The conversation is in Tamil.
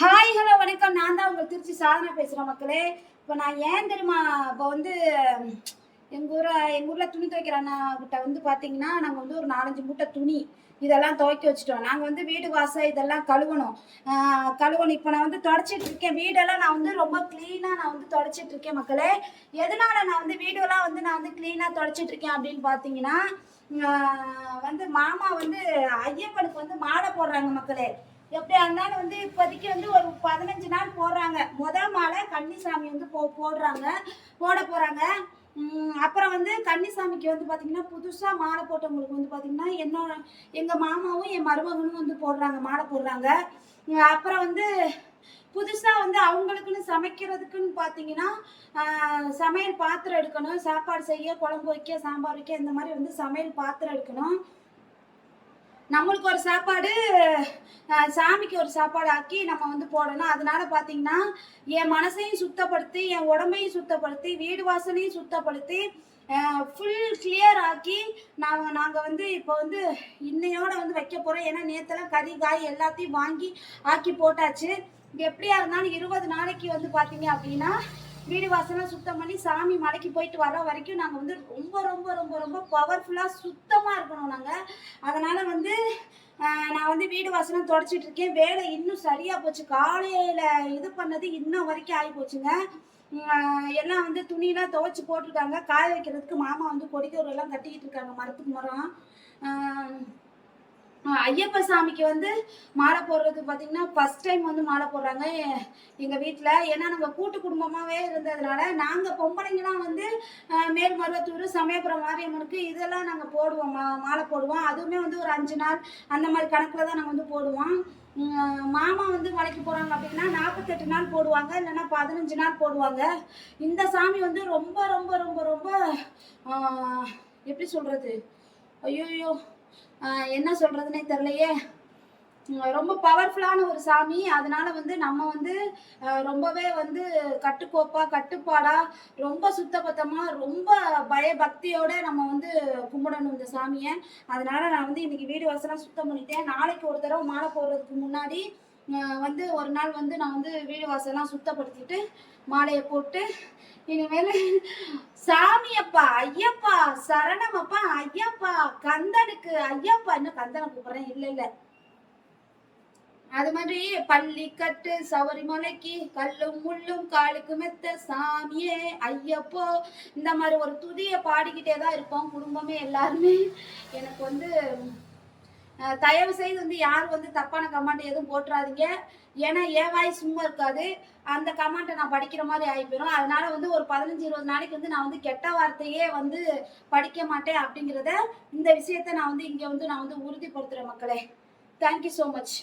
ஹாய் ஹலோ வணக்கம். நான் தான் உங்கள் திருச்சி சாதனா பேசுகிறேன் மக்களே. இப்போ நான் ஏன் தெரியுமா இப்போ வந்து எங்கள் ஊரை எங்கள் ஊரில் துணி துவைக்கிற அண்ணா கிட்ட வந்து பார்த்தீங்கன்னா நாங்கள் வந்து ஒரு நாலஞ்சு மூட்டை துணி இதெல்லாம் துவைக்க வச்சுட்டோம். நாங்கள் வந்து வீடு வாசல் இதெல்லாம் கழுவணும். கழுவணும். இப்போ நான் வந்து தொடச்சிட்டு இருக்கேன். வீடெல்லாம் நான் வந்து ரொம்ப க்ளீனாக நான் வந்து தொடச்சிட்டு இருக்கேன் மக்களே. எதனால நான் வந்து வீடெல்லாம் வந்து நான் வந்து க்ளீனாக தொடச்சிட்டு இருக்கேன் அப்படின்னு பார்த்தீங்கன்னா வந்து மாமா வந்து ஐயப்பனுக்கு வந்து மாலை போடுறாங்க மக்களே. எப்படியா இருந்தாலும் வந்து இப்போதைக்கு வந்து ஒரு பதினஞ்சு நாள் போடுறாங்க. மொதல் மாலை கன்னிசாமி வந்து போ போடுறாங்க. போட போகிறாங்க அப்புறம் வந்து கன்னிசாமிக்கு வந்து பார்த்திங்கன்னா புதுசாக மாலை போட்டவங்களுக்கு வந்து பார்த்திங்கன்னா என்னோட எங்கள் மாமாவும் என் மருமகனும் வந்து போடுறாங்க மாலை போடுறாங்க. அப்புறம் வந்து புதுசாக வந்து அவங்களுக்குன்னு சமைக்கிறதுக்குன்னு பார்த்தீங்கன்னா சமையல் பாத்திரம் எடுக்கணும். சாப்பாடு செய்ய குழம்பு வைக்க சாம்பார் வைக்க இந்த மாதிரி வந்து சமையல் பாத்திரம் எடுக்கணும். நம்மளுக்கு ஒரு சாப்பாடு சாமிக்கு ஒரு சாப்பாடு ஆக்கி நம்ம வந்து போடணும். அதனால பார்த்தீங்கன்னா என் மனசையும் சுத்தப்படுத்தி என் உடம்பையும் சுத்தப்படுத்தி வீடு வாசலையும் சுத்தப்படுத்தி ஃபுல் கிளியர் ஆக்கி நாங்கள் நாங்கள் வந்து இப்போ வந்து இன்னையோட வந்து வைக்க போகிறோம் ஏன்னா நேற்றுலாம் கறி காய் எல்லாத்தையும் வாங்கி ஆக்கி போட்டாச்சு. எப்படியா இருந்தாலும் இருபது நாளைக்கு வந்து பார்த்தீங்க அப்படின்னா வீடு வாசலாம் சுத்தம் பண்ணி சாமி மலைக்கு போயிட்டு வர வரைக்கும் நாங்கள் வந்து ரொம்ப ரொம்ப ரொம்ப ரொம்ப பவர்ஃபுல்லாக சுத்தமாக இருக்கணும் நாங்கள் அதனால் வந்து நான் வந்து வீடு வாசலாம் தொடச்சிட்டு இருக்கேன். வேலை இன்னும் சரியாக போச்சு. காலையில் இது பண்ணது இன்னும் வரைக்கும் ஆகி போச்சுங்க. எல்லாம் வந்து துணியெல்லாம் துவைச்சி போட்டிருக்காங்க காய வைக்கிறதுக்கு மாமா வந்து கொடிக்கூரெல்லாம் கட்டிக்கிட்டு இருக்காங்க மரத்துக்கு மரம். ஐயப்ப சாமிக்கு வந்து மாலை போடுறது பார்த்தீங்கன்னா ஃபஸ்ட் டைம் வந்து மாலை போடுறாங்க எங்கள் வீட்டில் ஏன்னா நாங்கள் கூட்டு குடும்பமாகவே இருந்ததுனால நாங்கள் பொம்பளைங்கலாம் வந்து மேல்மருவத்தூர் சமயபுரம் மாரியம்மனுக்கு இதெல்லாம் நாங்கள் போடுவோம். மா மாலை போடுவோம். அதுவுமே வந்து ஒரு அஞ்சு நாள் அந்த மாதிரி கணக்கில் தான் நாங்கள் வந்து போடுவோம். மாமா வந்து மலைக்கு போகிறாங்க அப்படின்னா நாற்பத்தெட்டு நாள் போடுவாங்க இல்லைன்னா பதினஞ்சு நாள் போடுவாங்க. இந்த சாமி வந்து ரொம்ப ரொம்ப ரொம்ப ரொம்ப எப்படி சொல்கிறது ஐயோ என்ன சொல்கிறதுனே தெரிலையே ரொம்ப பவர்ஃபுல்லான ஒரு சாமி. அதனால வந்து நம்ம வந்து ரொம்பவே வந்து கட்டுக்கோப்பா கட்டுப்பாடா ரொம்ப சுத்தபத்தமா ரொம்ப பயபக்தியோட நம்ம வந்து கும்பிடணும் இந்த சாமியை. அதனால நான் வந்து இன்னைக்கு வீடு வசலாம் சுத்தம் பண்ணிட்டேன். நாளைக்கு ஒரு தடவை மாலை போடுறதுக்கு முன்னாடி வந்து ஒரு நாள் வந்து நான் வந்து வீடு வாசலாம் சுத்தப்படுத்திட்டு மாலையை போட்டு இனிமேல் சாமியப்பா ஐயப்பா சரணமப்பா ஐயப்பா கந்தனுக்கு ஐயப்பா இன்னும் கந்தனை கூப்பிடுறேன். இல்லை இல்லை. அது மாதிரி பள்ளி கட்டு சபரிமலைக்கு கல்லும் முள்ளும் காலுக்கு மெத்த சாமியே ஐயப்போ. இந்த மாதிரி ஒரு துதியை பாடிக்கிட்டே தான் இருப்போம் குடும்பமே எல்லாருமே. எனக்கு வந்து தயவு செய்து வந்து யாரும் வந்து தப்பான கமெண்ட் எதுவும் போட்டுறாதீங்க. ஏன்னா என் வாய் சும்மா இருக்காது. அந்த கமெண்ட்டை நான் படிக்கிற மாதிரி ஆகி போயிடும் அதனால வந்து ஒரு பதினஞ்சு இருபது நாளைக்கு வந்து நான் வந்து கெட்ட வார்த்தையே வந்து படிக்க மாட்டேன் அப்படிங்கிறத இந்த விஷயத்த நான் வந்து இங்கே வந்து நான் வந்து உறுதிப்படுத்துகிறேன் மக்களே. Thank you so much